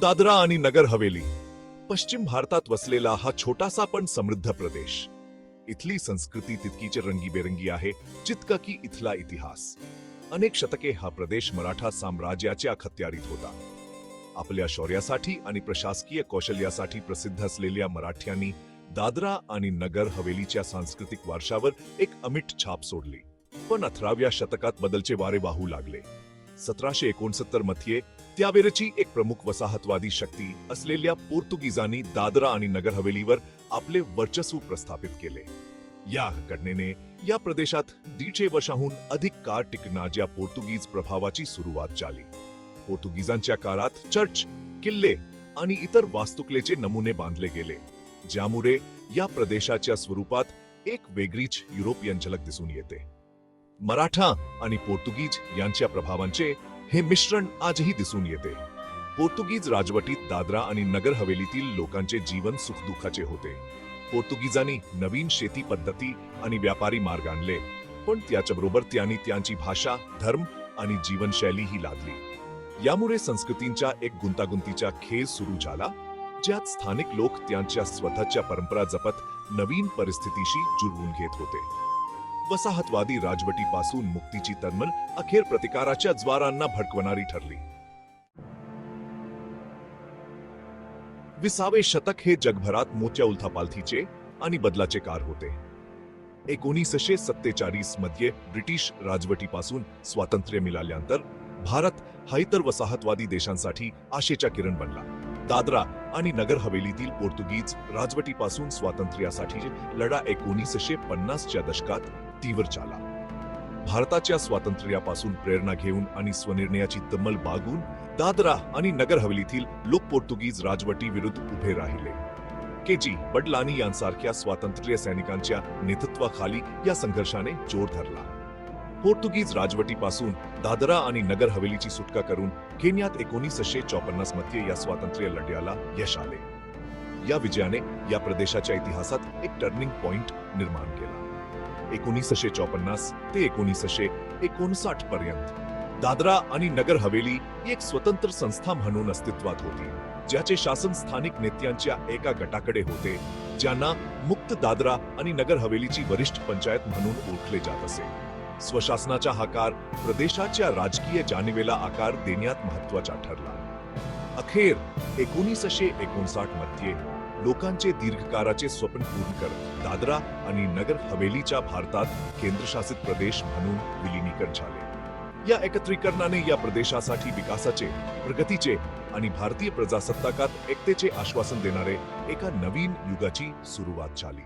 दादरा आणि नगर हवेली. पश्चिम भारतात वसलेला हा छोटासा पण समृद्ध प्रदेश. इथली संस्कृती तितकीच रंगीबेरंगी आहे जितका की इथला इतिहास. अनेक शतके हा प्रदेश मराठा साम्राज्याच्या अखत्यारीत होता. आपल्या शौर्यासाठी आणि प्रशासकीय कौशल्यासाठी प्रसिद्ध असलेल्या मराठ्यांनी दादरा आणि नगर हवेलीच्या सांस्कृतिक वारशावर एक अमिट छाप सोडली. पण अठराव्या शतकात बदलचे वारे वाहू लागले. सतराशे एकोणसत्तरमध्ये त्यावेळची एक प्रमुख वसाहतवादी शक्ती असलेल्या पोर्तुगीजांनी दादरा आणि नगर हवेलीवर आपले वर्चस्व प्रस्थापित केले. या घटनेने या प्रदेशात दीडशे वर्षाहून अधिक काळ टिकणाऱ्या पोर्तुगीज प्रभावाची सुरुवात झाली. पोर्तुगीजांच्या काळात चर्च किल्ले आणि इतर वास्तुकलेचे नमुने बांधले गेले ज्यामुळे या प्रदेशाच्या स्वरूपात एक वेगळीच युरोपियन झलक दिसून येते. मराठा आणि पोर्तुगीज यांच्या प्रभावांचे हे मिश्रण आजही दिसून येते. पोर्तुगीज राजवटीत दादरा आणि नगर हवेलीतील लोकांचे जीवन सुखदुःखाचे होते. पोर्तुगीजांनी नवीन शेती पद्धती आणि व्यापारी मार्ग आणले पण त्याच्याबरोबर त्यांनी त्यांची भाषा धर्म आणि जीवनशैलीही लादली. यामुळे संस्कृतींच्या एक गुंतागुंतीचा खेळ सुरू झाला ज्यात स्थानिक लोक त्यांच्या स्वतःच्या परंपरा जपत नवीन परिस्थितीशी जुळवून घेत होते. वसाहतवादी राजवटीपासून मुक्तीची तन्मन अखेर प्रतिकाराच्या ज्वारांना भडकवणारी ठरली. विसावे शतक हे जगभरात मोठ्या उलथापालथीचे आणि बदलाचे कार होते. एकोणीसशे सत्तेचाळीसमध्ये ब्रिटिश राजवटीपासून स्वातंत्र्य मिळाल्यानंतर भारत हा इतर वसाहतवादी देशांसाठी आशेचा किरण बनला. दादरा आणि नगर हवेलीतील पोर्तुगीज राजवटीपासून स्वातंत्र्यासाठी लढा एकोणीसशे पन्नासच्या दशकात तीव्र झाला भारताच्या स्वातंत्र्यापासून प्रेरणा घेऊन आणि स्वनिर्णयाची तम्मल बागून दादरा आणि नगर हवेलीतील लोक पोर्तुगीज राजवटी विरुद्ध उभे राहिले. के जी बडलानी यांसारख्या स्वातंत्र्य सैनिकांच्या नेतृत्वाखाली या संघर्षाने जोर धरला. पोर्तुगीज राजवटीपासून दादरा आणि नगर हवेलीची सुटका करून केन्यात एकोणीसशे चौपन्नासमध्ये या स्वातंत्र्य लढ्याला यश आले. या विजयाने या प्रदेशाच्या इतिहासात एक टर्निंग पॉइंट निर्माण केला. एकोणीसशे चौपन्नास ते एकोणीसशे एकोणसाठ पर्यंत. दादरा आणि नगर हवेली ही एक स्वतंत्र संस्था म्हणून अस्तित्वात होती ज्याचे शासन स्थानिक नेत्यांच्या एका गटाकडे होते ज्यांना मुक्त दादरा आणि नगर हवेलीची वरिष्ठ पंचायत म्हणून ओळखले जात असे. स्वशासनाचा हा कार प्रदेशाच्या राजकीय जाणीवेला आकार देण्यात महत्त्वाचा ठरला. अखेर एकोणीसशे एकोणसाठमध्ये लोकांचे दीर्घकाळाचे स्वप्न पूर्ण करत दादरा आणि नगर हवेलीच्या भारतात केंद्रशासित प्रदेश म्हणून विलिनीकरण झाले. या एकत्रीकरणाने या प्रदेशासाठी विकासाचे प्रगतीचे आणि भारतीय प्रजासत्ताकात एकतेचे आश्वासन देणारे एका नवीन युगाची सुरुवात झाली.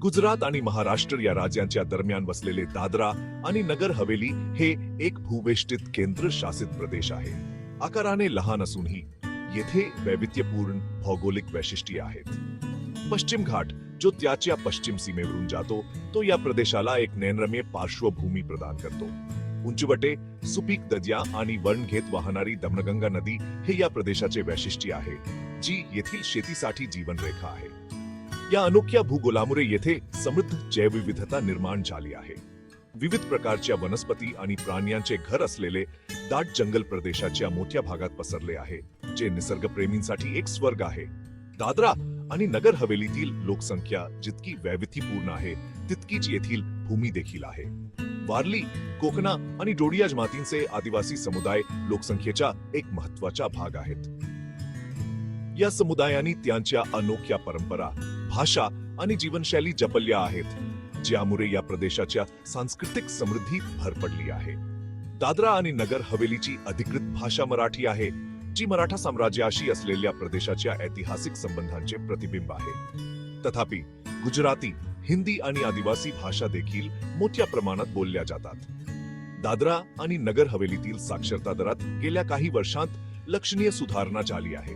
गुजरात आणि महाराष्ट्र या राज्यांच्या दरम्यान वसलेले दादरा आणि नगर हवेली हे एक भूवेष्टित केंद्र शासित प्रदेश आहे. आकाराने लहान असूनही येथे वैविध्यपूर्ण भौगोलिक वैशिष्ट्ये आहेत. पश्चिम घाट जो त्याच्या पश्चिम सीमेवरून जातो तो या प्रदेशाला एक नैनरम्य पार्श्वभूमी प्रदान करतो. उंचवटे सुपीक दर्या आणि वर्ण घेत वाहणारी दमणगंगा नदी हे या प्रदेशाचे वैशिष्ट्य आहे जी येथील शेतीसाठी जीवनरेखा आहे. या अनोख्या भूगोलामुळे येथे समृद्ध जैवविविधता निर्माण झाली आहे. विविध प्रकारच्या वनस्पती आणि प्राण्यांचे घर असलेले दाट जंगल प्रदेशाच्या मोठ्या भागात पसरले आहे. जे निसर्गप्रेमींसाठी एक स्वर्ग आहे. दादरा आणि नगर हवेलीतील लोकसंख्या जितकी वैविध्यपूर्ण आहे तितकीच येथील भूमी देखील आहे. वारली कोकणा आणि डोडिया जमातींचे आदिवासी समुदाय लोकसंख्येचा एक महत्त्वाचा भाग आहेत. या समुदायांनी त्यांच्या अनोख्या परंपरा भाषा आणि जीवनशैली जपल्या आहेत ज्यामुळे या प्रदेशाच्या सांस्कृतिक समृद्धीत भर पडली आहे. दादरा आणि नगर हवेलीची अधिकृत भाषा मराठी आहे. प्राची मराठा साम्राज्याशी असलेल्या प्रदेशाच्या ऐतिहासिक संबंधांचे प्रतिबिंब आहे. तथापि गुजराती हिंदी आणि आदिवासी भाषा देखील मोठ्या प्रमाणात बोलल्या जातात. दादरा आणि नगर हवेलीतील साक्षरता दरात गेल्या काही वर्षांत लक्षणीय सुधारणा झाली आहे.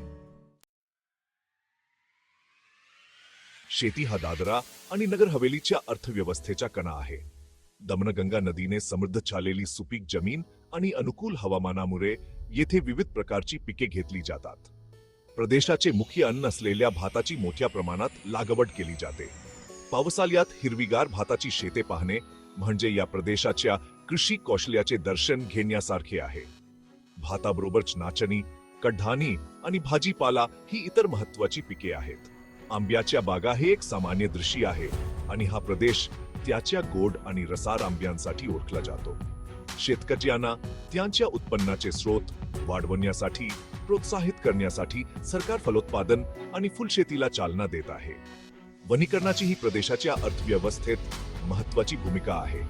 शेती हा दादरा आणि नगर हवेलीच्या अर्थव्यवस्थेचा कणा आहे. दमनगंगा नदीने समृद्ध झालेली सुपीक जमीन आणि अनुकूल हवामानामुळे येथे विविध प्रकारची पिके घेतली जातात. प्रदेशाचे मुख्य अन्न असलेल्या भाताची मोठ्या प्रमाणात लागवड केली जाते. पावसाळ्यात हिरवीगार भाताची शेते पाहणे म्हणजे या प्रदेशाच्या कृषी कौशल्याचे दर्शन घेण्यासारखे आहे. भाताबरोबरच नाचणी कढाणी आणि भाजीपाला ही इतर महत्वाची पिके आहेत. आंब्याच्या बागा हे एक सामान्य दृश्य आहे आणि हा प्रदेश त्याच्या गोड आणि रसार आंब्यांसाठी ओळखला जातो. शेतकऱ्यांना त्यांच्या उत्पन्नाचे स्रोत वाढवण्यासाठी प्रोत्साहित करण्यासाठी सरकार फलोत्पादन आणि फुलशेतीला चालना देत आहे. वनीकरणाची ही प्रदेशाच्या अर्थव्यवस्थेत महत्वाची भूमिका आहे.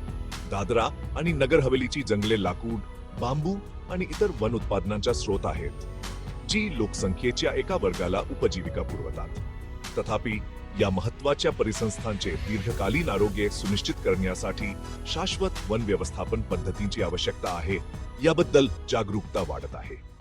दादरा आणि नगर हवेलीची जंगले लाकूड बांबू आणि इतर वन उत्पादनांचा स्रोत आहेत जी लोकसंख्येच्या एका वर्गाला उपजीविका पुरवतात तथापि या महत्त्वाच्या परिसंस्थांचे दीर्घकालीन आरोग्य सुनिश्चित करण्यासाठी शाश्वत वन व्यवस्थापन पद्धतींची आवश्यकता आहे. याबद्दल जागरूकता वाढत आहे.